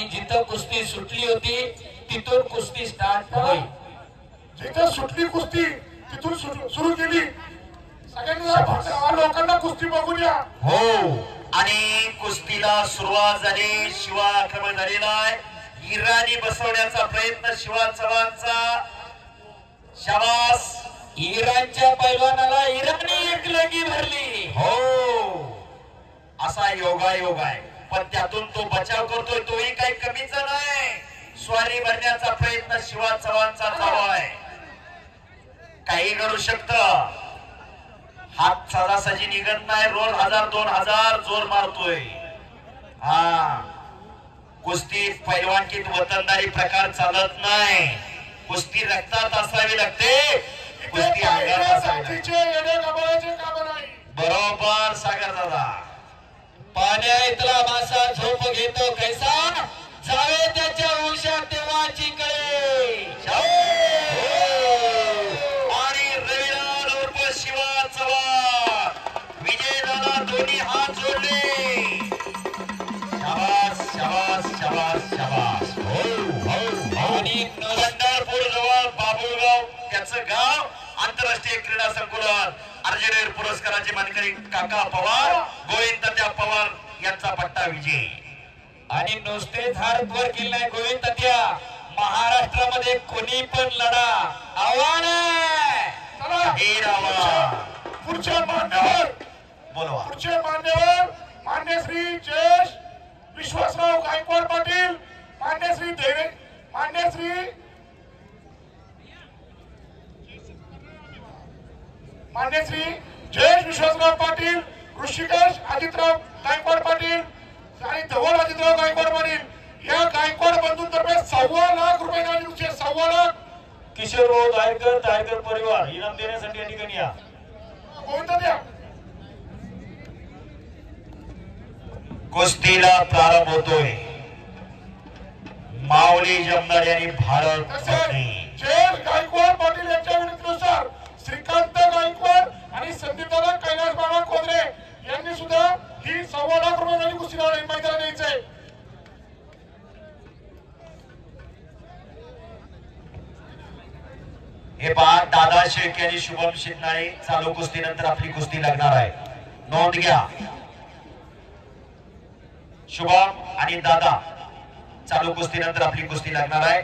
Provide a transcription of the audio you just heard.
आणि जिथं कुस्ती सुटली होती तिथून कुस्ती स्टार्ट होईल जिथं सुटली कुस्ती तिथून सुरू केली. सगळ्यांनी लोकांना कुस्ती बघून या. हो आणि कुस्तीला सुरुवात झाली शिवा आक्रमण झालेला आहे. इराणी बसवण्याचा प्रयत्न शिवा चव्हाणचा. शाबास. इराणच्या पैलवानाला इराणी एक लगी भरली. हो असा योगा योग आहे. पण त्यातून तो बचाव करतोय तोही काही कमीचा नाही. स्वारी भरण्याचा प्रयत्न शिवा चव्हाणचा चालू आहे. काही करू शकत. हात सहजासहजी निघत नाही रोज हजार दोन हजार जोर मारतोय. हा. कुस्ती पैलवानकीत वतनदारी प्रकार चालत नाही. कुस्ती रक्तात असावी लागते. कुस्ती अंगात असावी पाण्या इथला मासा झोप घेतो कैसा? जावे त्याच्या उशात तेव्हाची कळे. हो. आणि रविलाल उर्फ शिवा चव्हाण. विजय दादा दोन्ही हात जोडले. शाबास शाबास शाबास शाबास. हो, हो, हो आणि पंढरपूर जवळ बाबुळगाव त्याचं गाव आंतरराष्ट्रीय क्रीडा संकुलात. अर्जुनेर पुरस्काराचे मानकरी काका पवार गोविंद त्या पवार यांचा पट्टा विजय. आणि नुसतेच हात वर केले नाही गोविंद त्या महाराष्ट्रामध्ये कोणी पण लढा आव्हान पुढचे मान्यवर. बोलवा. पुढचे मान्यवर मान्य श्री जयेश विश्वासराव गायकवाड पाटील मान्य श्री धैर्य मान्य श्री मान्य श्री जयेश विश्वासराव पाटील ऋषिकेश अजितराव गायकवाड पाटील आणि धवल अजितराव गायकवाड पाटील या गायकवाड बंधूंतर्फे सव्वा लाख रुपये देण्याचे सव्वा लाख. किशोर भाऊ दायकर दायकर परिवार इनाम देण्यासाठी या ठिकाणी या. गोविंद द्या? कुस्तीला प्रारंभ होतोय. माऊली जमदार यांनी भारत गायकवाड पाटील यांच्या विनंतीनुसार श्रीकांत गायकवाड आणि संदीपदादा कैलास बाबा खोदरे यांनी सुद्धा ही सव्वा लाख रुपये झाली कुस्ती लावली मैदानात द्यायचंय हे पहा दादा शेख यांनी शुभम शिंदे चालू कुस्ती नंतर आपली कुस्ती लागणार आहे. नोंद घ्या. शुभम आणि दादा चालू कुस्ती नंतर आपली कुस्ती लागणार आहे.